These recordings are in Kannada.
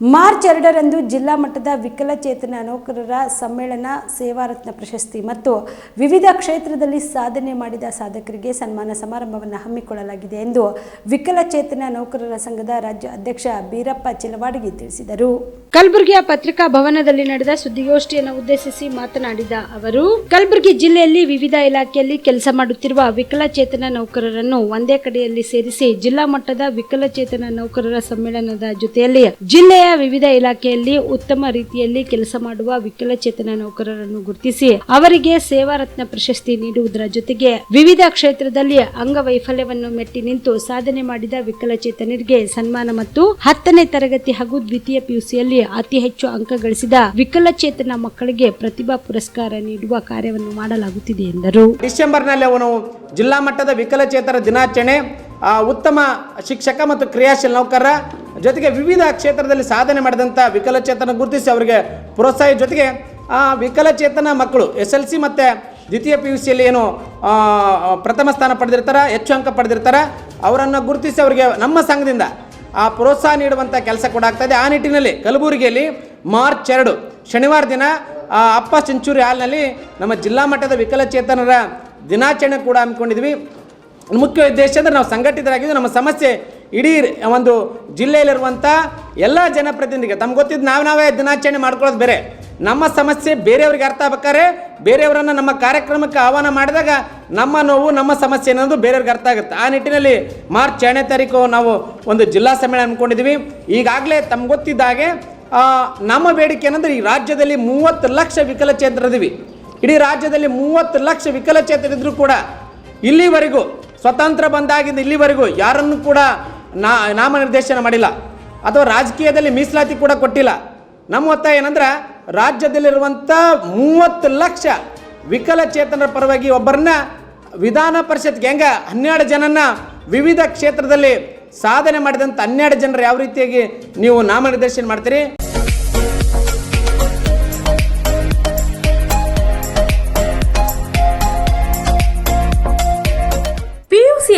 ಮಾರ್ಚ್ ಎರಡರಂದು ಜಿಲ್ಲಾ ಮಟ್ಟದ ವಿಕಲಚೇತನ ನೌಕರರ ಸಮ್ಮೇಳನ ಸೇವಾರತ್ನ ಪ್ರಶಸ್ತಿ ಮತ್ತು ವಿವಿಧ ಕ್ಷೇತ್ರದಲ್ಲಿ ಸಾಧನೆ ಮಾಡಿದ ಸಾಧಕರಿಗೆ ಸನ್ಮಾನ ಸಮಾರಂಭವನ್ನು ಹಮ್ಮಿಕೊಳ್ಳಲಾಗಿದೆ ಎಂದು ವಿಕಲಚೇತನ ನೌಕರರ ಸಂಘದ ರಾಜ್ಯ ಅಧ್ಯಕ್ಷ ಬೀರಪ್ಪ ಚಿಲವಾಡಗಿ ತಿಳಿಸಿದರು. ಕಲಬುರಗಿಯ ಪತ್ರಿಕಾ ಭವನದಲ್ಲಿ ನಡೆದ ಸುದ್ದಿಗೋಷ್ಠಿಯನ್ನು ಉದ್ದೇಶಿಸಿ ಮಾತನಾಡಿದ ಅವರು, ಕಲಬುರಗಿ ಜಿಲ್ಲೆಯಲ್ಲಿ ವಿವಿಧ ಇಲಾಖೆಯಲ್ಲಿ ಕೆಲಸ ಮಾಡುತ್ತಿರುವ ವಿಕಲಚೇತನ ನೌಕರರನ್ನು ಒಂದೇ ಕಡೆಯಲ್ಲಿ ಸೇರಿಸಿ ಜಿಲ್ಲಾ ಮಟ್ಟದ ವಿಕಲಚೇತನ ನೌಕರರ ಸಮ್ಮೇಳನದ ಜೊತೆಯಲ್ಲಿ ಜಿಲ್ಲೆಯ ವಿವಿಧ ಇಲಾಖೆಯಲ್ಲಿ ಉತ್ತಮ ರೀತಿಯಲ್ಲಿ ಕೆಲಸ ಮಾಡುವ ವಿಕಲಚೇತನ ನೌಕರರನ್ನು ಗುರುತಿಸಿ ಅವರಿಗೆ ಸೇವಾರತ್ನ ಪ್ರಶಸ್ತಿ ನೀಡುವುದರ ಜೊತೆಗೆ ವಿವಿಧ ಕ್ಷೇತ್ರದಲ್ಲಿ ಅಂಗವೈಫಲ್ಯವನ್ನು ಮೆಟ್ಟಿ ನಿಂತು ಸಾಧನೆ ಮಾಡಿದ ವಿಕಲಚೇತನರಿಗೆ ಸನ್ಮಾನ ಮತ್ತು ಹತ್ತನೇ ತರಗತಿ ಹಾಗೂ ದ್ವಿತೀಯ ಪಿಯುಸಿಯಲ್ಲಿ ಅತಿ ಹೆಚ್ಚು ಅಂಕ ಗಳಿಸಿದ ವಿಕಲಚೇತನ ಮಕ್ಕಳಿಗೆ ಪ್ರತಿಭಾ ಪುರಸ್ಕಾರ ನೀಡುವ ಕಾರ್ಯವನ್ನು ಮಾಡಲಾಗುತ್ತಿದೆ ಎಂದರು. ಡಿಸೆಂಬರ್ನಲ್ಲಿ ಅವನು ಜಿಲ್ಲಾ ಮಟ್ಟದ ವಿಕಲಚೇತರ ದಿನಾಚರಣೆ ಉತ್ತಮ ಶಿಕ್ಷಕ ಮತ್ತು ಕ್ರಿಯಾಶೀಲ ನೌಕರರ ಜೊತೆಗೆ ವಿವಿಧ ಕ್ಷೇತ್ರದಲ್ಲಿ ಸಾಧನೆ ಮಾಡಿದಂಥ ವಿಕಲಚೇತನ ಗುರುತಿಸಿ ಅವರಿಗೆ ಪ್ರೋತ್ಸಾಹ ಜೊತೆಗೆ, ಆ, ವಿಕಲಚೇತನ ಮಕ್ಕಳು ಎಸ್ ಎಲ್ ಸಿ ಮತ್ತು ದ್ವಿತೀಯ ಪಿ ಯು ಸಿಯಲ್ಲಿ ಏನು ಪ್ರಥಮ ಸ್ಥಾನ ಪಡೆದಿರ್ತಾರೆ, ಹೆಚ್ಚು ಅಂಕ ಪಡೆದಿರ್ತಾರೆ, ಅವರನ್ನು ಗುರುತಿಸಿ ಅವರಿಗೆ ನಮ್ಮ ಸಂಘದಿಂದ ಆ ಪ್ರೋತ್ಸಾಹ ನೀಡುವಂಥ ಕೆಲಸ ಕೂಡ ಆಗ್ತಾಯಿದೆ ಆ ನಿಟ್ಟಿನಲ್ಲಿ ಕಲಬುರಗಿಯಲ್ಲಿ ಮಾರ್ಚ್ ಎರಡು, ಶನಿವಾರ ದಿನ ಅಪ್ಪ ಸೆಂಚುರಿ ಹಾಲ್ನಲ್ಲಿ ನಮ್ಮ ಜಿಲ್ಲಾ ಮಟ್ಟದ ವಿಕಲಚೇತನರ ದಿನಾಚರಣೆ ಕೂಡ ಹಮ್ಮಿಕೊಂಡಿದ್ವಿ. ಮುಖ್ಯ ಉದ್ದೇಶ ಅಂದರೆ ನಾವು ಸಂಘಟಿತರಾಗಿದ್ದು ನಮ್ಮ ಸಮಸ್ಯೆ ಇಡೀ ಒಂದು ಜಿಲ್ಲೆಯಲ್ಲಿರುವಂಥ ಎಲ್ಲ ಜನಪ್ರತಿನಿಧಿಗೆ ತಮ್ಗೆ ಗೊತ್ತಿದ್ದು ನಾವು ನಾವೇ ದಿನಾಚರಣೆ ಮಾಡ್ಕೊಳ್ಳೋದು ಬೇರೆ. ನಮ್ಮ ಸಮಸ್ಯೆ ಬೇರೆಯವ್ರಿಗೆ ಅರ್ಥ ಆಗ್ಬೇಕಾದ್ರೆ ಬೇರೆಯವರನ್ನು ನಮ್ಮ ಕಾರ್ಯಕ್ರಮಕ್ಕೆ ಆಹ್ವಾನ ಮಾಡಿದಾಗ ನಮ್ಮ ನೋವು, ನಮ್ಮ ಸಮಸ್ಯೆ ಅನ್ನೋದು ಬೇರೆಯವ್ರಿಗೆ ಅರ್ಥ ಆಗುತ್ತೆ. ಆ ನಿಟ್ಟಿನಲ್ಲಿ ಮಾರ್ಚ್ ಎರಡನೇ ತಾರೀಕು ನಾವು ಒಂದು ಜಿಲ್ಲಾ ಸಮ್ಮೇಳನ ಅಂದ್ಕೊಂಡಿದ್ವಿ ಈಗಾಗಲೇ ತಮ್ಗೆ ಗೊತ್ತಿದ್ದಾಗೆ ನಮ್ಮ ಬೇಡಿಕೆ ಏನಂದ್ರೆ ಈ ರಾಜ್ಯದಲ್ಲಿ ಮೂವತ್ತು ಲಕ್ಷ ವಿಕಲಚೇತರಿದ್ವಿ ಇಡೀ ರಾಜ್ಯದಲ್ಲಿ ಮೂವತ್ತು ಲಕ್ಷ ವಿಕಲಚೇತರಿದ್ರು ಕೂಡ ಇಲ್ಲಿವರೆಗೂ, ಸ್ವತಂತ್ರ ಬಂದಾಗಿಂದ ಇಲ್ಲಿವರೆಗೂ ಯಾರನ್ನು ಕೂಡ ನಾ, ನಾಮನಿರ್ದೇಶನ ಮಾಡಿಲ್ಲ. ಅಥವಾ ರಾಜಕೀಯದಲ್ಲಿ ಮೀಸಲಾತಿ ಕೂಡ ಕೊಟ್ಟಿಲ್ಲ. ನಮ್ಮ ಒತ್ತಾಯ ಏನಂದ್ರೆ ರಾಜ್ಯದಲ್ಲಿರುವಂಥ ಮೂವತ್ತು ಲಕ್ಷ ವಿಕಲಚೇತನರ ಪರವಾಗಿ ಒಬ್ಬರನ್ನ ವಿಧಾನ ಪರಿಷತ್ಗೆ ಹೆಂಗೆ ಹನ್ನೆರಡು ಜನನ ವಿವಿಧ ಕ್ಷೇತ್ರದಲ್ಲಿ ಸಾಧನೆ ಮಾಡಿದಂಥ ಹನ್ನೆರಡು ಜನರು ಯಾವ ರೀತಿಯಾಗಿ ನೀವು ನಾಮನಿರ್ದೇಶನ ಮಾಡ್ತೀರಿ?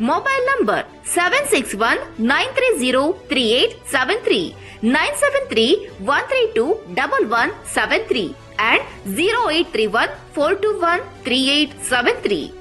Mobile number 761-930-3873, and zero eight three one four two one three eight seven three.